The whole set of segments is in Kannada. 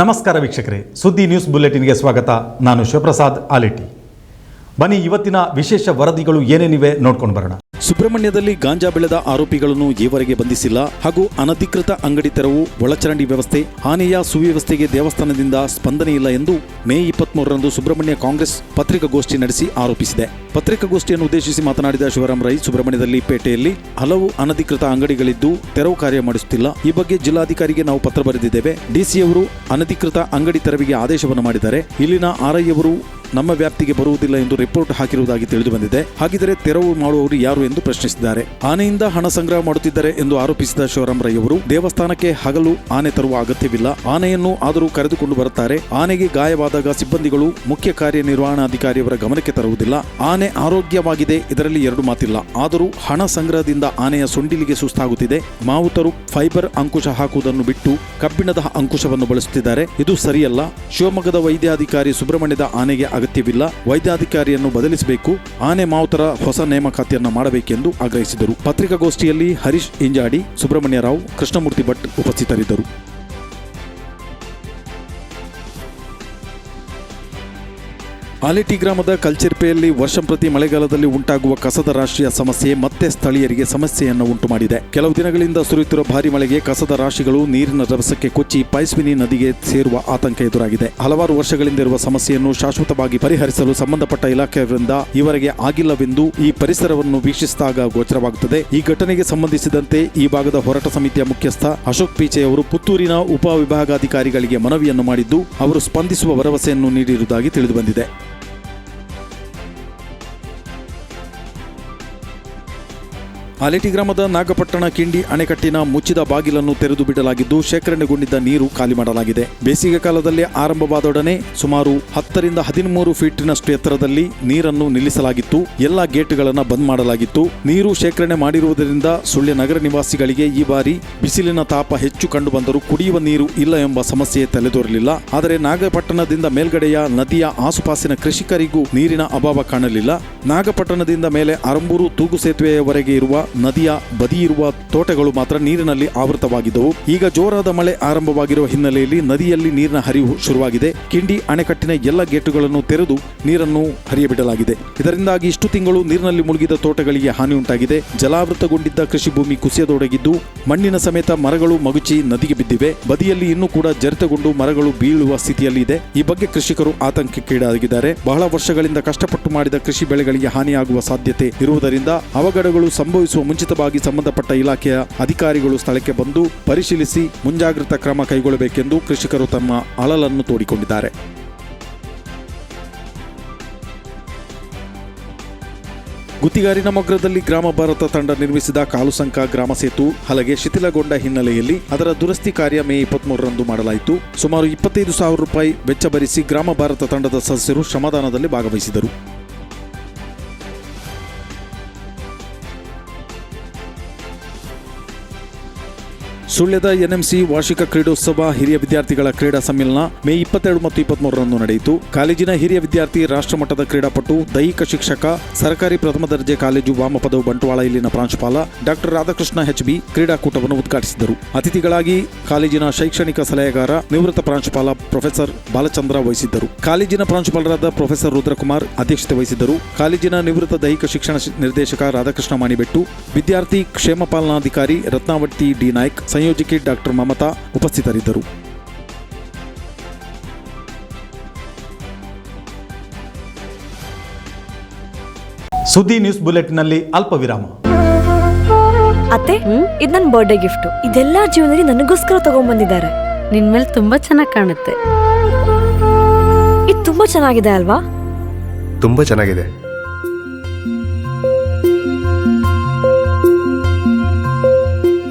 ನಮಸ್ಕಾರ ವೀಕ್ಷಕರೇ, ಸುದ್ದಿ ನ್ಯೂಸ್ ಬುಲೆಟಿನ್ಗೆ ಸ್ವಾಗತ. ನಾನು ಶಿವಪ್ರಸಾದ್, ಆಲಿಟಿ. ಬನ್ನಿ, ಇವತ್ತಿನ ವಿಶೇಷ ವರದಿಗಳು ಏನೇನಿವೆ ನೋಡ್ಕೊಂಡು ಬರೋಣ. ಸುಬ್ರಹ್ಮಣ್ಯದಲ್ಲಿ ಗಾಂಜಾ ಬೆಳೆದ ಆರೋಪಿಗಳನ್ನು ಈವರೆಗೆ ಬಂಧಿಸಿಲ್ಲ ಹಾಗೂ ಅನಧಿಕೃತ ಅಂಗಡಿ ತೆರವು, ಒಳಚರಂಡಿ ವ್ಯವಸ್ಥೆ, ಆನೆಯ ಸುವ್ಯವಸ್ಥೆಗೆ ದೇವಸ್ಥಾನದಿಂದ ಸ್ಪಂದನೆ ಇಲ್ಲ ಎಂದು ಮೇ ಇಪ್ಪತ್ಮೂರರಂದು ಸುಬ್ರಹ್ಮಣ್ಯ ಕಾಂಗ್ರೆಸ್ ಪತ್ರಿಕಾಗೋಷ್ಠಿ ನಡೆಸಿ ಆರೋಪಿಸಿದೆ. ಪತ್ರಿಕಾಗೋಷ್ಠಿಯನ್ನು ಉದ್ದೇಶಿಸಿ ಮಾತನಾಡಿದ ಶಿವರಾಮ್ ರೈ, ಸುಬ್ರಹ್ಮಣ್ಯದಲ್ಲಿ ಪೇಟೆಯಲ್ಲಿ ಹಲವು ಅನಧಿಕೃತ ಅಂಗಡಿಗಳಿದ್ದು ತೆರವು ಕಾರ್ಯ ಮಾಡಿಸುತ್ತಿಲ್ಲ. ಈ ಬಗ್ಗೆ ಜಿಲ್ಲಾಧಿಕಾರಿಗೆ ನಾವು ಪತ್ರ ಬರೆದಿದ್ದೇವೆ. ಡಿಸಿಯವರು ಅನಧಿಕೃತ ಅಂಗಡಿ ತೆರವಿಗೆ ಆದೇಶವನ್ನು ಮಾಡಿದ್ದಾರೆ. ಇಲ್ಲಿನ ಆರ್ಐಯವರು ನಮ್ಮ ವ್ಯಾಪ್ತಿಗೆ ಬರುವುದಿಲ್ಲ ಎಂದು ರಿಪೋರ್ಟ್ ಹಾಕಿರುವುದಾಗಿ ತಿಳಿದು ಬಂದಿದೆ. ಹಾಗಿದರೆ ತೆರವು ಮಾಡುವವರು ಯಾರು ಎಂದು ಪ್ರಶ್ನಿಸಿದ್ದಾರೆ. ಆನೆಯಿಂದ ಹಣ ಸಂಗ್ರಹ ಮಾಡುತ್ತಿದ್ದಾರೆ ಎಂದು ಆರೋಪಿಸಿದ ಶಿವರಾಮ್ ರೈ ಅವರು ದೇವಸ್ಥಾನಕ್ಕೆ ಹಗಲು ಆನೆ ತರುವ ಅಗತ್ಯವಿಲ್ಲ. ಆನೆಯನ್ನು ಆದರೂ ಕರೆದುಕೊಂಡು ಬರುತ್ತಾರೆ. ಆನೆಗೆ ಗಾಯವಾದಾಗ ಸಿಬ್ಬಂದಿಗಳು ಮುಖ್ಯ ಕಾರ್ಯನಿರ್ವಹಣಾಧಿಕಾರಿಯವರ ಗಮನಕ್ಕೆ ತರುವುದಿಲ್ಲ. ಆನೆ ಆರೋಗ್ಯವಾಗಿದೆ, ಇದರಲ್ಲಿ ಎರಡು ಮಾತಿಲ್ಲ. ಆದರೂ ಹಣ ಸಂಗ್ರಹದಿಂದ ಆನೆಯ ಸೊಂಡಿಲಿಗೆ ಸುಸ್ತಾಗುತ್ತಿದೆ. ಮಾವುತರು ಫೈಬರ್ ಅಂಕುಶ ಹಾಕುವುದನ್ನು ಬಿಟ್ಟು ಕಬ್ಬಿಣದ ಅಂಕುಶವನ್ನು ಬಳಸುತ್ತಿದ್ದಾರೆ. ಇದು ಸರಿಯಲ್ಲ. ಶಿವಮೊಗ್ಗದ ವೈದ್ಯಾಧಿಕಾರಿ ಸುಬ್ರಹ್ಮಣ್ಯದ ಆನೆಗೆ ಅಗತ್ಯವಿಲ್ಲ. ವೈದ್ಯಾಧಿಕಾರಿಯನ್ನು ಬದಲಿಸಬೇಕು. ಆನೆ ಮಾವುತರ ಹೊಸ ನೇಮಕಾತಿಯನ್ನು ಮಾಡಬೇಕೆಂದು ಆಗ್ರಹಿಸಿದರು. ಪತ್ರಿಕಾಗೋಷ್ಠಿಯಲ್ಲಿ ಹರೀಶ್ ಇಂಜಾಡಿ ಸುಬ್ರಹ್ಮಣ್ಯ ರಾವ್, ಕೃಷ್ಣಮೂರ್ತಿ ಭಟ್ ಉಪಸ್ಥಿತರಿದ್ದರು. ಆಲೇಟಿ ಗ್ರಾಮದ ಕಲ್ಚಿರ್ಪೆಯಲ್ಲಿ ವರ್ಷಂಪ್ರತಿ ಮಳೆಗಾಲದಲ್ಲಿ ಉಂಟಾಗುವ ಕಸದ ರಾಶಿಯ ಸಮಸ್ಯೆ ಮತ್ತೆ ಸ್ಥಳೀಯರಿಗೆ ಸಮಸ್ಯೆಯನ್ನು ಉಂಟು ಮಾಡಿದೆ. ಕೆಲವು ದಿನಗಳಿಂದ ಸುರಿಯುತ್ತಿರುವ ಭಾರಿ ಮಳೆಗೆ ಕಸದ ರಾಶಿಗಳು ನೀರಿನ ರಭಸಕ್ಕೆ ಕೊಚ್ಚಿ ಪೈಸ್ವಿನಿ ನದಿಗೆ ಸೇರುವ ಆತಂಕ ಎದುರಾಗಿದೆ. ಹಲವಾರು ವರ್ಷಗಳಿಂದ ಇರುವ ಸಮಸ್ಯೆಯನ್ನು ಶಾಶ್ವತವಾಗಿ ಪರಿಹರಿಸಲು ಸಂಬಂಧಪಟ್ಟ ಇಲಾಖೆಯವರಿಂದ ಈವರೆಗೆ ಆಗಿಲ್ಲವೆಂದು ಈ ಪರಿಸರವನ್ನು ವೀಕ್ಷಿಸಿದಾಗ ಗೋಚರವಾಗುತ್ತದೆ. ಈ ಘಟನೆಗೆ ಸಂಬಂಧಿಸಿದಂತೆ ಈ ಭಾಗದ ಹೋರಾಟ ಸಮಿತಿಯ ಮುಖ್ಯಸ್ಥ ಅಶೋಕ್ ಪೀಚೆ ಅವರು ಪುತ್ತೂರಿನ ಉಪವಿಭಾಗಾಧಿಕಾರಿಗಳಿಗೆ ಮನವಿಯನ್ನು ಮಾಡಿದ್ದು, ಅವರು ಸ್ಪಂದಿಸುವ ಭರವಸೆಯನ್ನು ನೀಡಿರುವುದಾಗಿ ತಿಳಿದುಬಂದಿದೆ. ಆಲೇಟಿ ಗ್ರಾಮದ ನಾಗಪಟ್ಟಣ ಕಿಂಡಿ ಅಣೆಕಟ್ಟಿನ ಮುಚ್ಚಿದ ಬಾಗಿಲನ್ನು ತೆರೆದು ಬಿಡಲಾಗಿದ್ದು ಶೇಖರಣೆಗೊಂಡಿದ್ದ ನೀರು ಖಾಲಿ ಮಾಡಲಾಗಿದೆ. ಬೇಸಿಗೆ ಕಾಲದಲ್ಲಿ ಆರಂಭವಾದೊಡನೆ ಸುಮಾರು ಹತ್ತರಿಂದ ಹದಿಮೂರು ಫೀಟಿನಷ್ಟು ಎತ್ತರದಲ್ಲಿ ನೀರನ್ನು ನಿಲ್ಲಿಸಲಾಗಿತ್ತು. ಎಲ್ಲ ಗೇಟ್ಗಳನ್ನು ಬಂದ್ ಮಾಡಲಾಗಿತ್ತು. ನೀರು ಶೇಖರಣೆ ಮಾಡಿರುವುದರಿಂದ ಸುಳ್ಯ ನಗರ ನಿವಾಸಿಗಳಿಗೆ ಈ ಬಾರಿ ಬಿಸಿಲಿನ ತಾಪ ಹೆಚ್ಚು ಕಂಡುಬಂದರೂ ಕುಡಿಯುವ ನೀರು ಇಲ್ಲ ಎಂಬ ಸಮಸ್ಯೆ ತಲೆದೋರಲಿಲ್ಲ. ಆದರೆ ನಾಗಪಟ್ಟಣದಿಂದ ಮೇಲ್ಗಡೆಯ ನದಿಯ ಆಸುಪಾಸಿನ ಕೃಷಿಕರಿಗೂ ನೀರಿನ ಅಭಾವ ಕಾಣಲಿಲ್ಲ. ನಾಗಪಟ್ಟಣದಿಂದ ಮೇಲೆ ಅರಂಬೂರು, ತೂಗು ಸೇತುವೆಯವರೆಗೆ ಇರುವ ನದಿಯ ಬದಿಯಿರುವ ತೋಟಗಳು ಮಾತ್ರ ನೀರಿನಲ್ಲಿ ಆವೃತವಾಗಿದ್ದವು. ಈಗ ಜೋರಾದ ಮಳೆ ಆರಂಭವಾಗಿರುವ ಹಿನ್ನೆಲೆಯಲ್ಲಿ ನದಿಯಲ್ಲಿ ನೀರಿನ ಹರಿವು ಶುರುವಾಗಿದೆ. ಕಿಂಡಿ, ಅಣೆಕಟ್ಟಿನ ಎಲ್ಲ ಗೇಟುಗಳನ್ನು ತೆರೆದು ನೀರನ್ನು ಹರಿಯಬಿಡಲಾಗಿದೆ. ಇದರಿಂದಾಗಿ ಇಷ್ಟು ತಿಂಗಳು ನೀರಿನಲ್ಲಿ ಮುಳುಗಿದ ತೋಟಗಳಿಗೆ ಹಾನಿ ಉಂಟಾಗಿದೆ ಜಲಾವೃತಗೊಂಡಿದ್ದ ಕೃಷಿ ಭೂಮಿ ಕುಸಿಯತೊಡಗಿದ್ದು, ಮಣ್ಣಿನ ಸಮೇತ ಮರಗಳು ಮಗುಚಿ ನದಿಗೆ ಬಿದ್ದಿವೆ. ಬದಿಯಲ್ಲಿ ಇನ್ನೂ ಕೂಡ ಜರಿತಗೊಂಡು ಮರಗಳು ಬೀಳುವ ಸ್ಥಿತಿಯಲ್ಲಿ ಇದೆ. ಈ ಬಗ್ಗೆ ಕೃಷಿಕರು ಆತಂಕಕ್ಕೀಡಾಗಿದ್ದಾರೆ. ಬಹಳ ವರ್ಷಗಳಿಂದ ಕಷ್ಟಪಟ್ಟು ಮಾಡಿದ ಕೃಷಿ ಬೆಳೆಗಳಿಗೆ ಹಾನಿಯಾಗುವ ಸಾಧ್ಯತೆ ಇರುವುದರಿಂದ ಅವಘಡಗಳು ಸಂಭವಿಸುವ ಮುಂಚಿತವಾಗಿ ಸಂಬಂಧಪಟ್ಟ ಇಲಾಖೆಯ ಅಧಿಕಾರಿಗಳು ಸ್ಥಳಕ್ಕೆ ಬಂದು ಪರಿಶೀಲಿಸಿ ಮುಂಜಾಗ್ರತಾ ಕ್ರಮ ಕೈಗೊಳ್ಳಬೇಕೆಂದು ಕೃಷಿಕರು ತಮ್ಮ ಅಳಲನ್ನು ತೋಡಿಕೊಂಡಿದ್ದಾರೆ. ಗುತ್ತಿಗಾರಿನ ಮೊಗ್ರದಲ್ಲಿ ಗ್ರಾಮ ಭಾರತ ತಂಡ ನಿರ್ಮಿಸಿದ ಕಾಲುಸಂಕ ಗ್ರಾಮ ಸೇತು ಹಲಗೆ ಶಿಥಿಲಗೊಂಡ ಹಿನ್ನೆಲೆಯಲ್ಲಿ ಅದರ ದುರಸ್ತಿ ಕಾರ್ಯ ಮೇ ಇಪ್ಪತ್ಮೂರರಂದು ಮಾಡಲಾಯಿತು. ಸುಮಾರು ಇಪ್ಪತ್ತೈದು ಸಾವಿರ ರೂಪಾಯಿ ವೆಚ್ಚ ಭರಿಸಿ ಗ್ರಾಮ ಭಾರತ ತಂಡದ ಸದಸ್ಯರು ಶ್ರಮದಾನದಲ್ಲಿ ಭಾಗವಹಿಸಿದರು. ಸುಳ್ಯದ ಎನ್ಎಂಸಿ ವಾರ್ಷಿಕ ಕ್ರೀಡೋತ್ಸವ ಹಿರಿಯ ವಿದ್ಯಾರ್ಥಿಗಳ ಕ್ರೀಡಾ ಸಮ್ಮೇಳನ ಮೇ ಇಪ್ಪತ್ತೆರಡು ಮತ್ತು ಇಪ್ಪತ್ಮೂರರಂದು ನಡೆಯಿತು. ಕಾಲೇಜಿನ ಹಿರಿಯ ವಿದ್ಯಾರ್ಥಿ ರಾಷ್ಟ್ರಮಟ್ಟದ ಕ್ರೀಡಾಪಟು, ದೈಹಿಕ ಶಿಕ್ಷಕ, ಸರ್ಕಾರಿ ಪ್ರಥಮ ದರ್ಜೆ ಕಾಲೇಜು ವಾಮಪದವು ಬಂಟ್ವಾಳ ಇಲ್ಲಿನ ಪ್ರಾಂಶುಪಾಲ ಡಾಕ್ಟರ್ ರಾಧಾಕೃಷ್ಣ ಎಚ್ ಬಿ ಕ್ರೀಡಾಕೂಟವನ್ನು ಉದ್ಘಾಟಿಸಿದರು. ಅತಿಥಿಗಳಾಗಿ ಕಾಲೇಜಿನ ಶೈಕ್ಷಣಿಕ ಸಲಹೆಗಾರ, ನಿವೃತ್ತ ಪ್ರಾಂಶುಪಾಲ ಪ್ರೊಫೆಸರ್ ಬಾಲಚಂದ್ರ ವಹಿಸಿದ್ದರು. ಕಾಲೇಜಿನ ಪ್ರಾಂಶುಪಾಲರಾದ ಪ್ರೊಫೆಸರ್ ರುದ್ರಕುಮಾರ್ ಅಧ್ಯಕ್ಷತೆ ವಹಿಸಿದ್ದರು. ಕಾಲೇಜಿನ ನಿವೃತ್ತ ದೈಹಿಕ ಶಿಕ್ಷಣ ನಿರ್ದೇಶಕ ರಾಧಾಕೃಷ್ಣ ಮಾಣಿಬೆಟ್ಟು, ವಿದ್ಯಾರ್ಥಿ ಕ್ಷೇಮ ಪಾಲನಾಧಿಕಾರಿ ರತ್ನಾವತಿ ಡಿ. ನಾಯ್ಕ್ ಸಂಯೋಜಕಿ ಡಾಕ್ಟರ್ ಮಮತಾ ಉಪಸ್ಥಿತರಿದ್ದರು. ಸುದ್ದಿ ನ್ಯೂಸ್ ಬುಲೆಟ್ನಲ್ಲಿ ಅಲ್ಪ ವಿರಾಮ ಅತ್ತೆ ಇದು ನನ್ನ ಬರ್ಡೇ ಗಿಫ್ಟ್ ಇದೆಲ್ಲ ಜೀವನದಲ್ಲಿ ನನಗೋಸ್ಕರ ತಗೊಂಡ್ಬಂದಿದ್ದಾರೆ ನಿನ್ ಮೇಲೆ ತುಂಬಾ ಚೆನ್ನಾಗಿ ಕಾಣುತ್ತೆ. ಇದು ತುಂಬಾ ಚೆನ್ನಾಗಿದೆ ಅಲ್ವಾ? ತುಂಬಾ ಚೆನ್ನಾಗಿದೆ.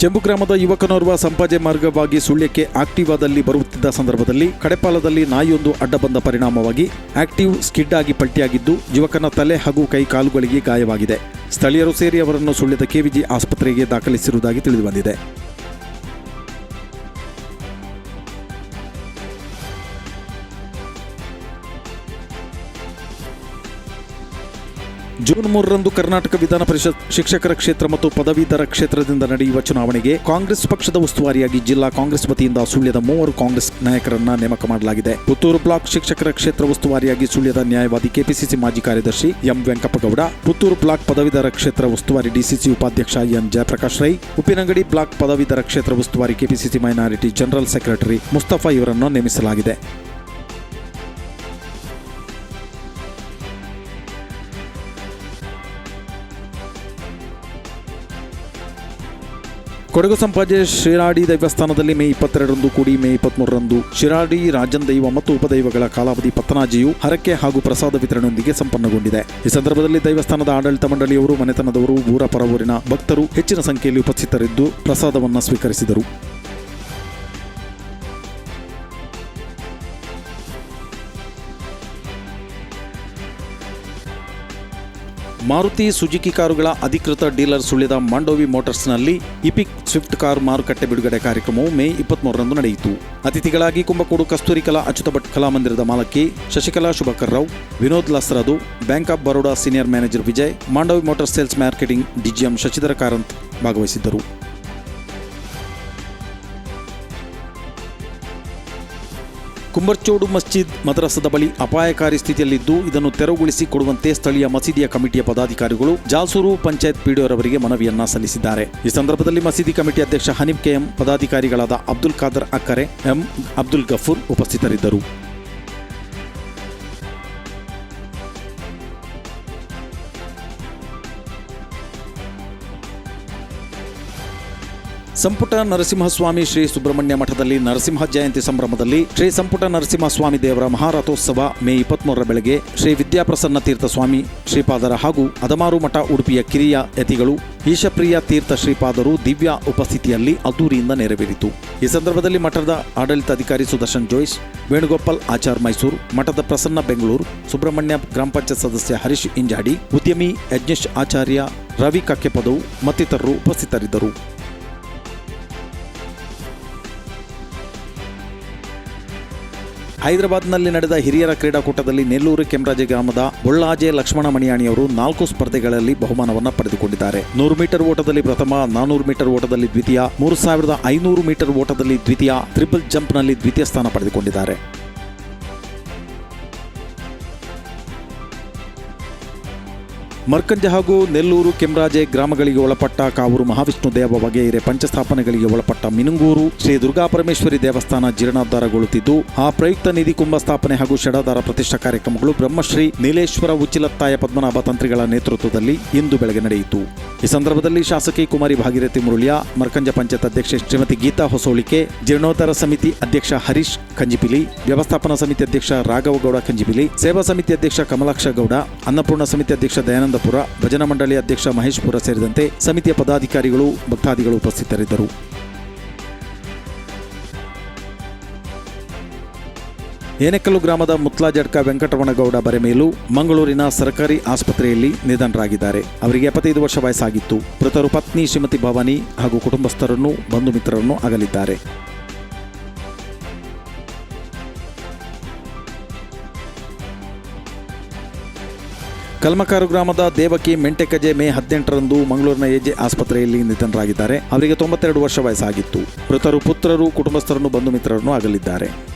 ಚೆಂಬು ಗ್ರಾಮದ ಯುವಕನೋರ್ವ ಸಂಪಾಜೆ ಮಾರ್ಗವಾಗಿ ಸುಳ್ಯಕ್ಕೆ ಆಕ್ಟಿವಾದಲ್ಲಿ ಬರುತ್ತಿದ್ದ ಸಂದರ್ಭದಲ್ಲಿ ಕಡೆಪಾಲದಲ್ಲಿ ನಾಯಿಯೊಂದು ಅಡ್ಡ ಬಂದ ಪರಿಣಾಮವಾಗಿ ಆಕ್ಟಿವ್ ಸ್ಕಿಡ್ ಆಗಿ ಪಲ್ಟಿಯಾಗಿದ್ದು ಯುವಕನ ತಲೆ ಹಾಗೂ ಕೈ ಕಾಲುಗಳಿಗೆ ಗಾಯವಾಗಿದೆ. ಸ್ಥಳೀಯರು ಸೇರಿ ಅವರನ್ನು ಸುಳ್ಯದ ಕೆವಿಜಿ ಆಸ್ಪತ್ರೆಗೆ ದಾಖಲಿಸಿರುವುದಾಗಿ ತಿಳಿದುಬಂದಿದೆ. ಜೂನ್ ಮೂರರಂದು ಕರ್ನಾಟಕ ವಿಧಾನ ಪರಿಷತ್ ಶಿಕ್ಷಕರ ಕ್ಷೇತ್ರ ಮತ್ತು ಪದವೀಧರ ಕ್ಷೇತ್ರದಿಂದ ನಡೆಯುವ ಚುನಾವಣೆಗೆ ಕಾಂಗ್ರೆಸ್ ಪಕ್ಷದ ಉಸ್ತುವಾರಿಯಾಗಿ ಜಿಲ್ಲಾ ಕಾಂಗ್ರೆಸ್ ವತಿಯಿಂದ ಸುಳ್ಯದ ಮೂವರು ಕಾಂಗ್ರೆಸ್ ನಾಯಕರನ್ನ ನೇಮಕ ಮಾಡಲಾಗಿದೆ. ಪುತ್ತೂರು ಬ್ಲಾಕ್ ಶಿಕ್ಷಕರ ಕ್ಷೇತ್ರ ಉಸ್ತುವಾರಿಯಾಗಿ ಸುಳ್ಯದ ನ್ಯಾಯವಾದಿ ಕೆಪಿಸಿಸಿ ಮಾಜಿ ಕಾರ್ಯದರ್ಶಿ ಎಂ ವೆಂಕಪ್ಪಗೌಡ, ಪುತ್ತೂರು ಬ್ಲಾಕ್ ಪದವೀಧರ ಕ್ಷೇತ್ರ ಉಸ್ತುವಾರಿ ಡಿಸಿಸಿ ಉಪಾಧ್ಯಕ್ಷ ಎನ್ ಜಯಪ್ರಕಾಶ್ ರೈ, ಉಪ್ಪಿನಂಗಡಿ ಬ್ಲಾಕ್ ಪದವೀಧರ ಕ್ಷೇತ್ರ ಉಸ್ತುವಾರಿ KPCC minority general secretary Mustafa ಇವರನ್ನು ನೇಮಿಸಲಾಗಿದೆ. ಕೊಡಗು ಸಂಪಾಜೆ ಶಿರಾಡಿ ದೈವಸ್ಥಾನದಲ್ಲಿ ಮೇ ಇಪ್ಪತ್ತೆರಡರಂದು ಕೂಡಿ ಮೇ ಇಪ್ಪತ್ಮೂರರಂದು ಶಿರಾಡಿ ರಾಜನ್ ದೈವ ಮತ್ತು ಉಪದೈವಗಳ ಕಾಲಾವಧಿ ಪತ್ತನಾಜಿಯು ಹರಕೆ ಹಾಗೂ ಪ್ರಸಾದ ವಿತರಣೆಯೊಂದಿಗೆ ಸಂಪನ್ನಗೊಂಡಿದೆ. ಈ ಸಂದರ್ಭದಲ್ಲಿ ದೈವಸ್ಥಾನದ ಆಡಳಿತ ಮಂಡಳಿಯವರು, ಮನೆತನದವರು, ಊರ ಪರವೂರಿನ ಭಕ್ತರು ಹೆಚ್ಚಿನ ಸಂಖ್ಯೆಯಲ್ಲಿ ಉಪಸ್ಥಿತರಿದ್ದು ಪ್ರಸಾದವನ್ನು ಸ್ವೀಕರಿಸಿದರು. ಮಾರುತಿ ಸುಜುಕಿ ಕಾರುಗಳ ಅಧಿಕೃತ ಡೀಲರ್ ಸುಳಿದ ಮಾಂಡೋವಿ ಮೋಟಾರ್ಸ್ನಲ್ಲಿ ಇಪಿಕ್ ಸ್ವಿಫ್ಟ್ ಕಾರ್ ಮಾರುಕಟ್ಟೆ ಬಿಡುಗಡೆ ಕಾರ್ಯಕ್ರಮವು ಮೇ ಇಪ್ಪತ್ಮೂರರಂದು ನಡೆಯಿತು. ಅತಿಥಿಗಳಾಗಿ ಕುಂಭಕೋಡು ಕಸ್ತೂರಿ ಕಲಾ ಅಚ್ಯುತ ಭಟ್ ಕಲಾಮಂದಿರದ ಮಾಲಕಿ Shashikala Shubhakar Rao, Vinod ಲಸ್ರದು, bank of Baroda senior manager Vijay, Mandovi motor sales marketing DGM Shashidhara Karanth ಭಾಗವಹಿಸಿದ್ದರು. ಕುಂಬರ್ಚೋಡು ಮಸ್ಜಿದ್ ಮದ್ರಸದ ಬಳಿ ಅಪಾಯಕಾರಿ ಸ್ಥಿತಿಯಲ್ಲಿದ್ದು, ಇದನ್ನು ತೆರವುಗೊಳಿಸಿ ಕೊಡುವಂತೆ ಸ್ಥಳೀಯ ಮಸೀದಿಯ ಕಮಿಟಿಯ ಪದಾಧಿಕಾರಿಗಳು ಜಾಲ್ಸೂರು ಪಂಚಾಯತ್ ಪಿಡಿಒರವರಿಗೆ ಮನವಿಯನ್ನ ಸಲ್ಲಿಸಿದ್ದಾರೆ. ಈ ಸಂದರ್ಭದಲ್ಲಿ ಮಸೀದಿ ಕಮಿಟಿ ಅಧ್ಯಕ್ಷ ಹನೀಫ್ ಕೆಎಂ, ಪದಾಧಿಕಾರಿಗಳಾದ ಅಬ್ದುಲ್ ಖಾದರ್ ಅಕ್ಕರೆ, ಎಂ ಅಬ್ದುಲ್ ಗಫೂರ್ ಉಪಸ್ಥಿತರಿದ್ದರು. ಸಂಪುಟ ನರಸಿಂಹಸ್ವಾಮಿ ಶ್ರೀ ಸುಬ್ರಹ್ಮಣ್ಯ ಮಠದಲ್ಲಿ ನರಸಿಂಹ ಜಯಂತಿ ಸಂಭ್ರಮದಲ್ಲಿ ಶ್ರೀ ಸಂಪುಟ ನರಸಿಂಹಸ್ವಾಮಿ ದೇವರ ಮಹಾರಥೋತ್ಸವ ಮೇ ಇಪ್ಪತ್ಮೂರರ ಬೆಳಗ್ಗೆ ಶ್ರೀ ವಿದ್ಯಾಪ್ರಸನ್ನ ತೀರ್ಥ ಸ್ವಾಮಿ ಶ್ರೀಪಾದರ ಹಾಗೂ ಅದಮಾರು ಮಠ ಉಡುಪಿಯ ಕಿರಿಯ ಯತಿಗಳು ಈಶಪ್ರಿಯ ತೀರ್ಥ ಶ್ರೀಪಾದರು ದಿವ್ಯ ಉಪಸ್ಥಿತಿಯಲ್ಲಿ ಅದ್ದೂರಿಯಿಂದ ನೆರವೇರಿತು. ಈ ಸಂದರ್ಭದಲ್ಲಿ ಮಠದ ಆಡಳಿತಾಧಿಕಾರಿ ಸುದರ್ಶನ್ ಜೋಯಿಸ್, ವೇಣುಗೋಪಾಲ್ ಆಚಾರ್ ಮೈಸೂರು, ಮಠದ ಪ್ರಸನ್ನ ಬೆಂಗಳೂರು, ಸುಬ್ರಹ್ಮಣ್ಯ ಗ್ರಾಮ ಪಂಚಾಯತ್ ಸದಸ್ಯ ಹರೀಶ್ ಇಂಜಾಡಿ, ಉದ್ಯಮಿ ಯಜ್ಞೇಶ್ ಆಚಾರ್ಯ ರವಿ ಕಕ್ಕೆಪದವು ಮತ್ತಿತರರು ಉಪಸ್ಥಿತರಿದ್ದರು. ಹೈದರಾಬಾದ್ನಲ್ಲಿ ನಡೆದ ಹಿರಿಯರ ಕ್ರೀಡಾಕೂಟದಲ್ಲಿ ನೆಲ್ಲೂರು ಕೆಂರಾಜೆ ಗ್ರಾಮದ ಬೊಳ್ಳಾಜೆ ಲಕ್ಷ್ಮಣ ಮಣಿಯಾಣಿಯವರು ನಾಲ್ಕು ಸ್ಪರ್ಧೆಗಳಲ್ಲಿ ಬಹುಮಾನವನ್ನು ಪಡೆದುಕೊಂಡಿದ್ದಾರೆ. ನೂರು ಮೀಟರ್ ಓಟದಲ್ಲಿ ಪ್ರಥಮ, ನಾನೂರು ಮೀಟರ್ ಓಟದಲ್ಲಿ ದ್ವಿತೀಯ, ಮೂರು ಸಾವಿರದ ಐನೂರು ಮೀಟರ್ ಓಟದಲ್ಲಿ ದ್ವಿತೀಯ ಟ್ರಿಪಲ್ ಜಂಪ್ನಲ್ಲಿ ದ್ವಿತೀಯ ಸ್ಥಾನ ಪಡೆದುಕೊಂಡಿದ್ದಾರೆ. ಮರ್ಕಂಜ ಹಾಗೂ ನೆಲ್ಲೂರು ಕೆಮ್ರಾಜೆ ಗ್ರಾಮಗಳಿಗೆ ಒಳಪಟ್ಟ ಕಾವೂರು ಮಹಾವಿಷ್ಣು ದೇವ ಬಗೆಯಿರೆ ಪಂಚಸ್ಥಾಪನೆಗಳಿಗೆ ಒಳಪಟ್ಟ ಮಿನುಂಗೂರು ಶ್ರೀ ದುರ್ಗಾ ಪರಮೇಶ್ವರಿ ದೇವಸ್ಥಾನ ಜೀರ್ಣೋದ್ಧಾರಗೊಳ್ಳುತ್ತಿದ್ದು, ಆ ಪ್ರಯುಕ್ತ ನಿಧಿ ಕುಂಭ ಸ್ಥಾಪನೆ ಹಾಗೂ ಷಡಾಧಾರ ಪ್ರತಿಷ್ಠಾ ಕಾರ್ಯಕ್ರಮಗಳು ಬ್ರಹ್ಮಶ್ರೀ ನೀಲೇಶ್ವರ ಉಚ್ಚಿಲತ್ತಾಯ ಪದ್ಮನಾಭ ತಂತ್ರಿಗಳ ನೇತೃತ್ವದಲ್ಲಿ ಇಂದು ಬೆಳಗ್ಗೆ ನಡೆಯಿತು. ಈ ಸಂದರ್ಭದಲ್ಲಿ ಶಾಸಕಿ ಕುಮಾರಿ ಭಾಗೀರಥಿ ಮುರುಳಿಯ, ಮರ್ಕಂಜ ಪಂಚಾಯತ್ ಅಧ್ಯಕ್ಷೆ ಶ್ರೀಮತಿ ಗೀತಾ ಹೊಸೋಳಿಕೆ, ಜೀರ್ಣೋದ್ಧಾರ ಸಮಿತಿ ಅಧ್ಯಕ್ಷ ಹರೀಶ್ ಕಂಜಿಪಿಲಿ ವ್ಯವಸ್ಥಾಪನಾ ಸಮಿತಿ ಅಧ್ಯಕ್ಷ ರಾಘವಗೌಡ ಕಂಜಿಪಿಲಿ ಸೇವಾ ಸಮಿತಿ ಅಧ್ಯಕ್ಷ ಕಮಲಾಕ್ಷ ಗೌಡ, ಅನ್ನಪೂರ್ಣ ಸಮಿತಿ ಅಧ್ಯಕ್ಷ ದಯಾನಂದಪುರ, ಭಜನಾ ಮಂಡಳಿ ಅಧ್ಯಕ್ಷ ಮಹೇಶ್ಪುರ ಸೇರಿದಂತೆ ಸಮಿತಿಯ ಪದಾಧಿಕಾರಿಗಳು, ಭಕ್ತಾದಿಗಳು ಉಪಸ್ಥಿತರಿದ್ದರು. ಏನೆಕಲ್ಲು ಗ್ರಾಮದ ಮುತ್ಲಾಜಡ್ಕ ವೆಂಕಟರಮಣಗೌಡ ಬರೆಮೇಲು ಮಂಗಳೂರಿನ ಸರ್ಕಾರಿ ಆಸ್ಪತ್ರೆಯಲ್ಲಿ ನಿಧನರಾಗಿದ್ದಾರೆ. ಅವರಿಗೆ ಎಪ್ಪತ್ತೈದು ವರ್ಷ ವಯಸ್ಸಾಗಿತ್ತು. ಮೃತರು ಪತ್ನಿ ಶ್ರೀಮತಿ ಭವಾನಿ ಹಾಗೂ ಕುಟುಂಬಸ್ಥರನ್ನು, ಬಂಧು ಮಿತ್ರರನ್ನು ಅಗಲಿದ್ದಾರೆ. ಕಲ್ಮಕಾರು ಗ್ರಾಮದ ದೇವಕಿ ಮೆಂಟೆಕಜೆ ಮೇ ಹದಿನೆಂಟರಂದು ಮಂಗಳೂರಿನ ಎಜೆ ಆಸ್ಪತ್ರೆಯಲ್ಲಿ ನಿಧನರಾಗಿದ್ದಾರೆ. ಅವರಿಗೆ ತೊಂಬತ್ತೆರಡು ವರ್ಷ ವಯಸ್ಸಾಗಿತ್ತು. ಮೃತರು ಪುತ್ರರು, ಕುಟುಂಬಸ್ಥರನ್ನು, ಬಂಧು ಮಿತ್ರರನ್ನು ಅಗಲಿದ್ದಾರೆ.